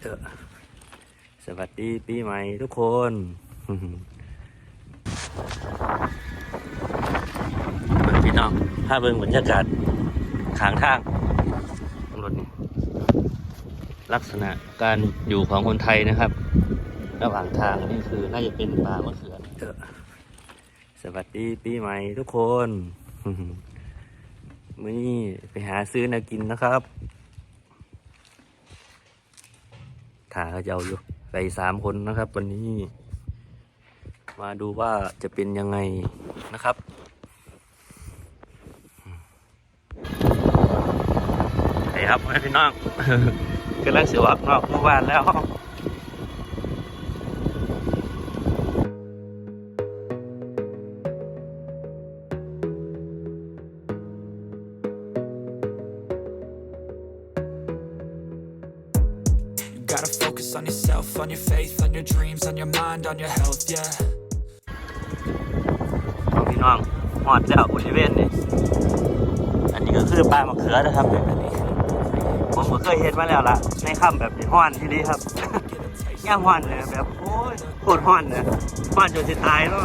เถอะ สวัสดีปีใหม่ทุกคนพี่น้องถ้าเบิ่งบรรยากาศขางทางรถนี่ลักษณะการอยู่ของคนไทยนะครับ ระหว่างทางนี่คือน่าจะเป็นป่ามะเขือเถอะสวัสดีปีใหม่ทุกคน มื้อนี้ไปหาซื้อนากินนะครับ ถาเขาจะเอาอยู่ไปสามคนนะครับ วันนี้ มาดูว่าจะเป็นยังไงนะครับไอ้ครับพี่น้องกำลังเสียวักนอกเมื่อวานแล้ว gotta focus on yourself, on your faith, on your dreams, on your mind, on your health, yeah. เอาพี่น้องหอดแล้วบริเวณนี้อันนี้ก็คือปลามะเขือนะครับเนี่ยอันนี้ผมก็เคยเห็นมาแล้วล่ะ ในค่ำแบบนี้ห้อนที่นี่ครับ ย่างห้อนเลยแบบโอ้ยโคตรห้อนเลยห้อนจนจะตายแล้ว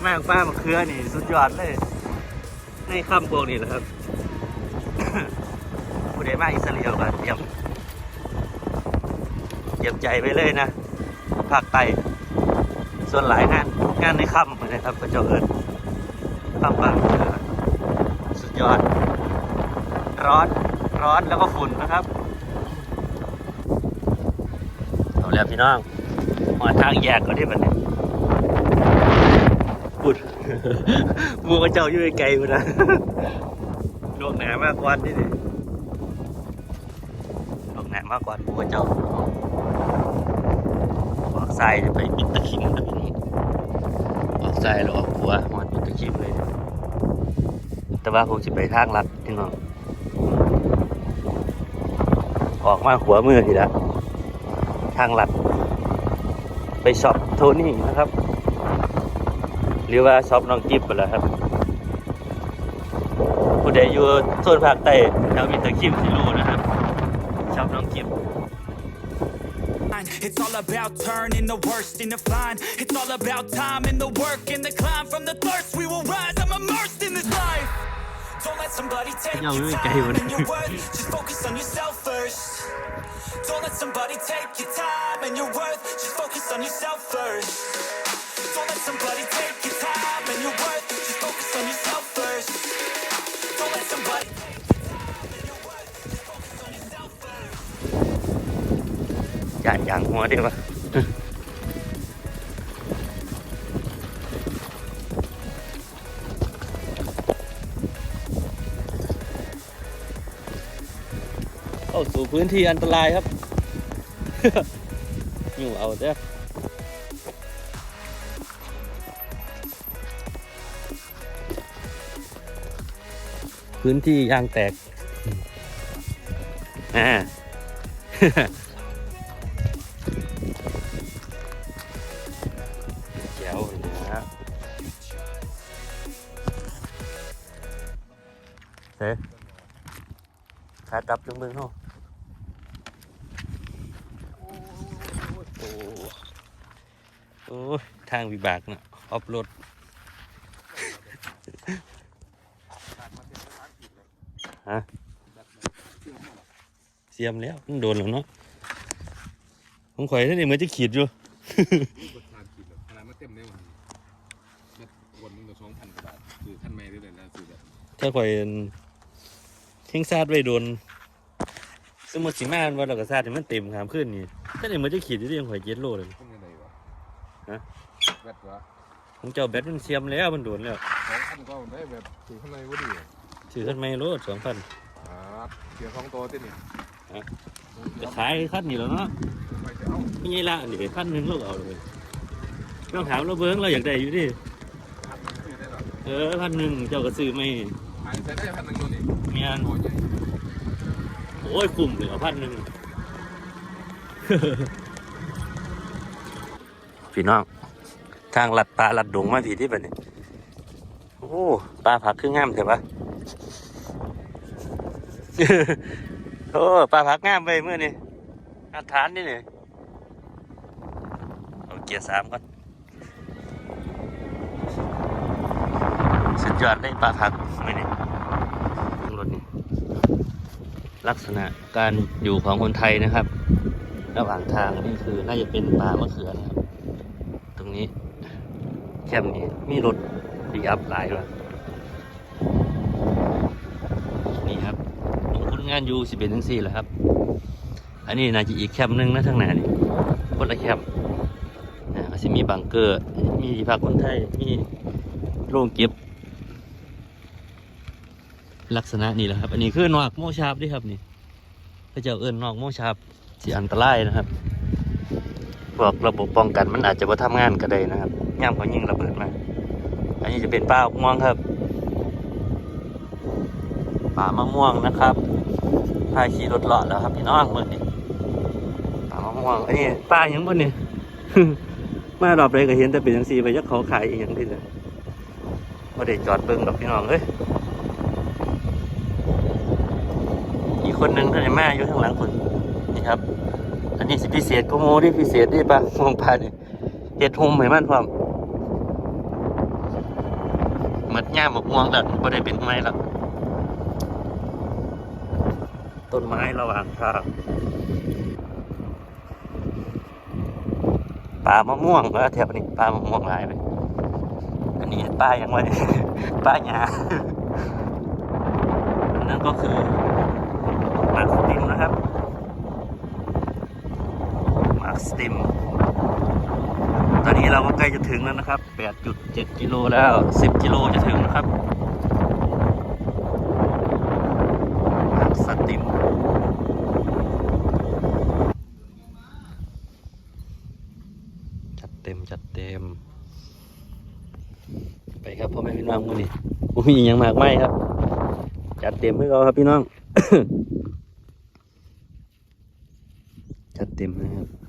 แม่งป้ามะเขือนี่ สุดยอดเลย ในค่ำพวกนี้แหละครับ ผู้มาอิสราเอลก็เตรียมเตรียมใจไปเลยนะภาคใต้ส่วนหลายงานงานในค่ำนะครับก็จะเอิญค่ำบางสุดยอด ร้อนร้อนแล้วก็ฝุ่นนะครับเอาแล้วพี่น้องมาทางแยกก็ได้บัดนี้ฝุ่นมัวกระเจ้าอยู่ไกลๆกูนะลวกหนามากว่านี่ดิ มากกว่ามัวกระเจ้าออกทรายจะไปปิดตะคิมนะพี่น้องออกซ้ายแล้วออกขวหอดอยู่ตะคลิปเลย แต่ว่าผมจะไปทางลัดพี่น้องออกมาหัวมือทีละทางลัด ไปช็อปโทนี่นะครับ หรือว่าช็อปน้องกิฟต์ไปแล้วครับผู้ใดอยู่โซนภาคใต้แถวมีตะคลิปที่รู้ get it's all about turning the worst into fine. It's all about time and the work and the climb. From the thirst we will rise. I'm immersed in this life. Don't let somebody take your time and your worth. Just focus on yourself first. Don't let somebody take your time and your worth. Just focus on yourself first. Don't let somebody take your time and your worth. ายอย่างหัวดีป่ะเข้าสู่พื้นที่อันตรายครับ อยู่เอาเด้อพื้นที่ยางแตกอ่า เฮ้ขากลับจังเมืองเนาะโอ้โอ้ยทางวิบากเนาะออฟโรดฮะเสียมแล้วมันโดนแล้วเนาะผมข่อยนั่นเองเหมือนจะขีดอยู่กดทานกินแบบขนาดมาเต็มได้วันเม็ดวันหนึงก็สองพันกว่าบาทคือท่านแม่ได้เลยนะคือแบบถ้าข่อย เท่งซาดไว้โดนสมมติสิมาวันเราก็ซาดให้มันเต็มขามขึ้นนี่ถ้าเดี๋ยวมันจะขีดอยู่ที่ยังข่อยเจ็ดโลเลยต้องยังไงวะฮะ แบตวะผมเจ้าแบตมันเสียมแล้วมันโดนแล้วสองพันก็ได้แบบถือข้างในวะดิถือขึ้นไม่โลดสองพันอ่าเสียสองตัวที่นี่ฮะจะขายขั้นนี้แล้วเนาะไปจะเอาไม่ใช่ละนี่ขั้นหนึ่งเราเอาเลยต้องถามเราเบิ้งเราอยากได้อยู่ดิพันหนึ่งซื้อได้หรอเออพันหนึ่งเจ้าก็ซื้อไม่ขายใช้ได้พันหนึ่งตัวนี่ เมียนโอ้ยใหญ่โอ้ยคุ้มเหลยเอพันหนึ่งพี่น้อง ทางลัดปลาลัดดงมาผีที่แบบนี้โอ้ปลาผักคืองามใช่ปะโอ้ปลาผักงามไปเมื่อนี่อาฐานนี่เลยเอาเกียร์สามก่อนสุดยอดเลยปลาผักไม่นี่รถนี่ ลักษณะการอยู่ของคนไทยนะครับ ระหว่างทางนี่คือน่าจะเป็นป่ามะเขือนะครับ ตรงนี้แคมป์นี้มีรถดีอัพหลายด้วยนี่ครับคนงานอยู่สิเป็นทั้งสี่แหละครับ อันนี้น่าจะอีกแคมป์หนึงนะทางหน้านี่คนละแคมป์อ่าก็จะมีบังเกอร์ มีที่พักคนไทย มีโรงเก็บ ลักษณะนี้แหละครับ อันนี้คือนอกโมชาบด้วยครับนี่พระเจ้าเอิญนอกโมชาบสีอันตรายนะครับพวกระบบป้องกันมันอาจจะมาทำงานก็ได้นะครับย่ำเขายิงระเบิดมาอันนี้จะเป็นป่ามะม่วงครับ ป่ามะม่วงนะครับพายขี่รถเลาะแล้วครับพี่น้องเมื่อนี้ป่ามะม่วงอันนี้ป่าหยังบนนี่มารอบเลยก็เห็นแต่เป็นยังสีไปยักเขาขายอีกอย่างที่เลยมาได้จอดเบิ่งดอกพี่น้องเอ้ย อีก คนหนึ่งท่านแม่อยู่ข้างหลังคนนี่ครับ อันนี้สิพิเศษก็โมที่พิเศษที่ปะมองพานี่เฮ็ดโฮมให้มันพร้อมมัดง่ามหมกม่วงแล้วบ่ได้เป็นไม้ล้วต้นไม้ระหว่างทางป่ามะม่วงแล้วแถวนี้ป่ามะม่วงหลายไปอันนี้ป้ายังไงป้าหยาอันนั้นก็คือมาร์คสติมนะครับมาร์ค สติม ตอนนี้เราก็ใกล้จะถึงแล้วนะครับ 8.7 กิโลแล้ว 10 กิโลจะถึงนะครับสติมจัดเต็มจัดเต็ม ไปครับพ่อแม่พี่น้องมือนี่มีอหยังมากไหมครับ จัดเต็มให้เราครับพี่น้อง จัดเต็มนะครับ